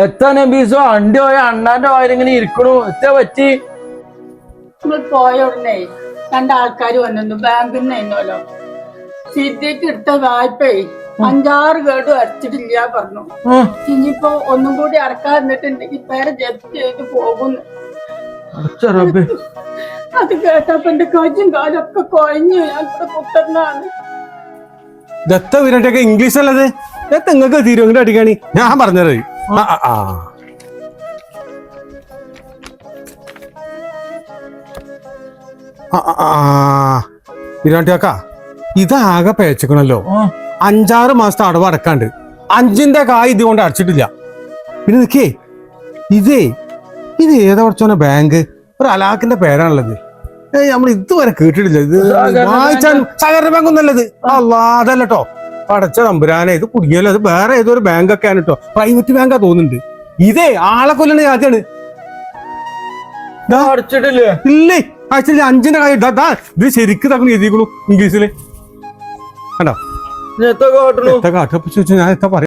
എത്ര നബീസോ അണ്ടി പോയ അണ്ണാന്റെ വായിലിങ്ങനെ ഇരിക്കണു. എത്ര പറ്റി? നമ്മൾ പോയ ഉടനെ രണ്ടാൾക്കാർ വന്നു ബാങ്കിൽ നിന്ന് എന്നോലോ സിദ്ധിക്ക് എടുത്ത വായ്പേ അഞ്ചാറ് കേട് അടച്ചിട്ടില്ല പറഞ്ഞു. ഇനിയിപ്പോ ഒന്നും കൂടി അടക്കാൻ നിന്നിട്ടുണ്ടെങ്കിൽ പേരെ ജപ്തി ചെയ്ത് പോകുന്നു. അത് കേട്ടപ്പോ എന്റെ കജ്ജും കാലൊക്കെ കൊഴഞ്ഞു. ഞാൻ കുത്തന്നാണ് ദത്ത വിരട്ടൊക്കെ ഇംഗ്ലീഷ് അല്ലത് ദത്ത നിങ്ങൾക്ക് തിരുവനന്തപുരം അടിക്കാണി ഞാൻ പറഞ്ഞത് ആ ആ. വിരാട്ടിയാക്ക ഇതാകെ പേച്ചക്കണല്ലോ. അഞ്ചാറ് മാസത്തെ അടവ് അടക്കാണ്ട്. അഞ്ചിന്റെ കായ് ഇത് കൊണ്ട് അടച്ചിട്ടില്ല. പിന്നെ നിക്കേ ഇതേ ഇത് ഏതാ കുറച്ചോനെ ബാങ്ക്? ഒരു അലാക്കിന്റെ പേരാണുള്ളത്. നമ്മൾ ഇതുവരെ കേട്ടിട്ടില്ല. ഇത് വായിച്ചാൽ സഹകരണ ബാങ്ക് ഒന്നല്ലത് അല്ലാ അതല്ല അടച്ച തമ്പുരാനെ ഇത് കുടുങ്ങിയല്ലോ അത് വേറെ ഏതൊരു ബാങ്ക് ഒക്കെ ആണ് കേട്ടോ പ്രൈവറ്റ് ബാങ്കാ തോന്നുന്നുണ്ട്. ഇതേ ആളെ കൊല്ലണ അടച്ചിട്ടില്ലേ? ഇല്ലേ? ആക്ച്വലി അഞ്ചിന്റെ കാര്യം ഇത് ശരിക്കും തക്കണം എഴുതിക്കുള്ളൂ ഇംഗ്ലീഷിൽ. കണ്ടോ? കാട്ടു? ഞാൻ എത്ര പറയാ